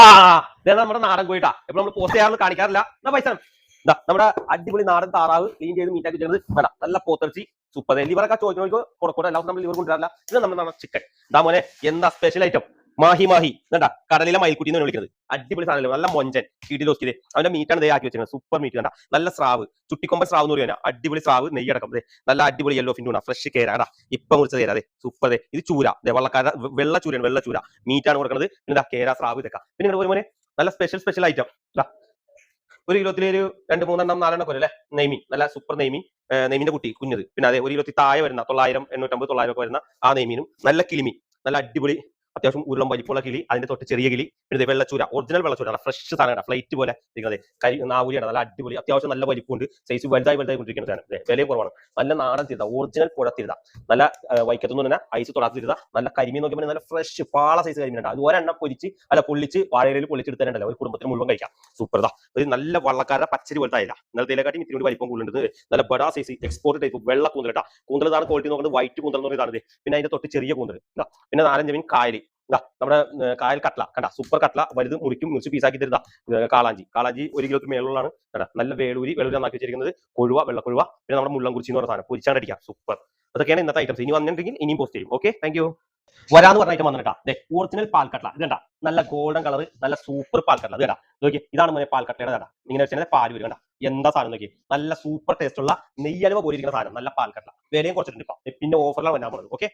ആ നമ്മുടെ നാടൻ കോഴിട്ടാ. എപ്പോഴും നമ്മൾ പോസ്റ്റ് ചെയ്യാൻ കാണിക്കാറില്ല. എന്നാ പൈസ നമ്മുടെ അടിപൊളി നാടൻ താറാവ് ക്ലീൻ ചെയ്ത് മീറ്റാക്കി ചെയ്യുന്നത് വേണ്ട. നല്ല പോത്തിറച്ചി സൂപ്പർ ലിവറൊക്കെ ചോദിക്കുന്നവർക്ക് കൊടുക്കൂടെ. എല്ലാവർക്കും നമ്മൾ ലിവർ കൊണ്ടുവരാറില്ല. ഇത് നമ്മുടെ ചിക്കൻ ഇതാ മോനെ എന്താ സ്പെഷ്യൽ ഐറ്റം മാഹി മാഹി. എന്താ കടലിലെ മയിൽക്കുട്ടി എന്ന് വിളിക്കുന്നത് അടിപൊളി സാധനം നല്ല മൊഞ്ചൻ. കീടിലോസ്കിത് അവന്റെ മീറ്റാണ് ദേ ആക്കി വെച്ചിരുന്നത് സൂപ്പർ മീറ്റ് കണ്ട? നല്ല സ്രാവ്. ചുട്ടിക്കൊമ്പ സ്രാവ് എന്ന് പറയുന്നത് അടിപൊളി സ്രാവ്. നെയ്യടക്കം ദേ നല്ല അടിപൊളി യെല്ലോ ഫിന്റൂണ ഫ്രഷ് കേര. കണ്ടാ? ഇപ്പം കുറിച്ച് തരാം അതെ സൂപ്പർ ദേ. ഇത് ചൂര. ദേ വെള്ളക്കാര വെള്ള ചൂരയാണ്. വെള്ള ചൂര. മീറ്റാണ് കൊടുക്കുന്നത് പിന്നെ കേര സ്രാവ് ഇതൊക്കെ. പിന്നെ ഒരു മോനെ നല്ല സ്പെഷ്യൽ സ്പെഷ്യൽ ഐറ്റം ഒരു കിലോത്തിൽ ഒരു രണ്ട് മൂന്നെണ്ണം നാലെണ്ണം പോലെ അല്ലെ? നെയ്മീൻ. നല്ല സൂപ്പർ നെയ്മീൻ. നെയ്മിന്റെ കുട്ടി കുഞ്ഞത്. പിന്നെ അതെ ഒരു കിലോത്തിൽ താഴെ വരുന്ന തൊള്ളായിരം എണ്ണൂറ്റമ്പത് തൊള്ളായിരം ഒക്കെ വരുന്ന ആ നെയ്മീനും നല്ല കിളിമീൻ. നല്ല അടിപൊളി അത്യാവശ്യം ഉരുളം വലിപ്പമുള്ള കിളി അതിന്റെ തൊട്ട് ചെറിയ കിളി പിന്നെ വെള്ളച്ചൂര ഒറിജിനൽ വെള്ളച്ചൂര ഫ്രഷ് സാധനമാണ്. ഫ്ലൈറ്റ് പോലെ ഇരിക്കുന്നത് കരി നാവുലിയാണ് നല്ല അടിപൊളി അത്യാവശ്യം നല്ല വലിപ്പമുണ്ട് സൈസ് വലുതായി വലുതായി കൊണ്ടിരിക്കുന്ന സാധനം. ദേ വിലയും കുറവാണ്. നല്ല നാടൻ തിരുത ഒറിജിനൽ പുഴ തിരുത. നല്ല വൈക്കത്തുനിന്ന് തന്നെ ഐസ് തൊടാത്ത തിരുത. നല്ല കരിമീൻ നോക്കിയപ്പോൾ നല്ല ഫ്രഷ് പാള സൈസ് കരിമീൻ ഉണ്ട് അത് ഒരെണ്ണം പൊരിച്ച് അല്ല പൊള്ളിച്ച് വാഴയിൽ പൊള്ളിച്ചെടുത്തല്ലോ ഒരു കുടുംബത്തിന് മുഴുവൻ കഴിക്കാം. സൂപ്പർതാ ഒരു നല്ല വള്ളക്കാരുടെ പച്ചരി പോലത്തെ ആയില്ല ഇന്നലത്തേക്കാട്ടി ഇത്തിരി വലിപ്പം കൂടുതലുണ്ട്. നല്ല ബഡാ സൈസ് എക്സ്പോർട്ട് ടൈപ്പ് വെള്ള കൂന്തൽ കേട്ടാ. കൂന്തൽ ഇതാണ് ക്വാളിറ്റി നോക്കുന്നത് വൈറ്റ് കൂന്തൽ എന്ന് പറയുന്നത് പിന്നെ അതിന്റെ തൊട്ട് ചെറിയ കൂന്തൽ. പിന്നെ നാലഞ്ച് മീൻ കായൽ. ഇതാ നമ്മുടെ കായൽ കട്ട്ല കണ്ട സൂപ്പർ കട്ട്ല വലുത് മുറിക്കും മുറിച്ച് പീസാക്കി തരുന്ന കാളാഞ്ചി. കാളാഞ്ചി ഒരു കിലോക്ക് മേളുള്ളതാണ് കണ്ട നല്ല വേളൂരി നന്നാക്കി വെച്ചിരിക്കുന്നത്. കൊഴുവ വെള്ളക്കൊഴുവ പിന്നെ നമ്മുടെ മുള്ളം കുറിച്ച് എന്ന് പറഞ്ഞ സാധനം. പൊരിച്ചാണ്ടടിക്കാം സൂപ്പർ അതൊക്കെയാണ് ഇന്നത്തെ ഐറ്റംസ് ഇനി വന്നിട്ടുണ്ടെങ്കിൽ ഇനിയും പോസ്റ്റ് ചെയ്യും. ഓക്കെ താങ്ക് വരാന്ന് പറഞ്ഞ ഐറ്റം വന്നിട്ടാ. ഒറിജിനൽ പാൽക്കട്ട ഇത് കണ്ട നല്ല ഗോൾഡൻ കളർ നല്ല സൂപ്പർ പാൽക്കട്ട ഇത് കണ്ട നോക്കി ഇതാണ് മോനെ പാൽക്കട്ടയുടെ കണ്ട. ഇങ്ങനെ വെച്ചാൽ പാൽ വരും കണ്ട. എന്താ സാധനം നോക്കി നല്ല സൂപ്പർ ടേസ്റ്റ് ഉള്ള നെയ്യലവ പോലിരിക്കുന്ന സാധനം. നല്ല പാൽക്കട്ട വിലയും കുറച്ചിട്ടുണ്ട് ഇപ്പൊ പിന്നെ ഓഫറിലാണ് വരാൻ പോകുന്നത് ഓക്കെ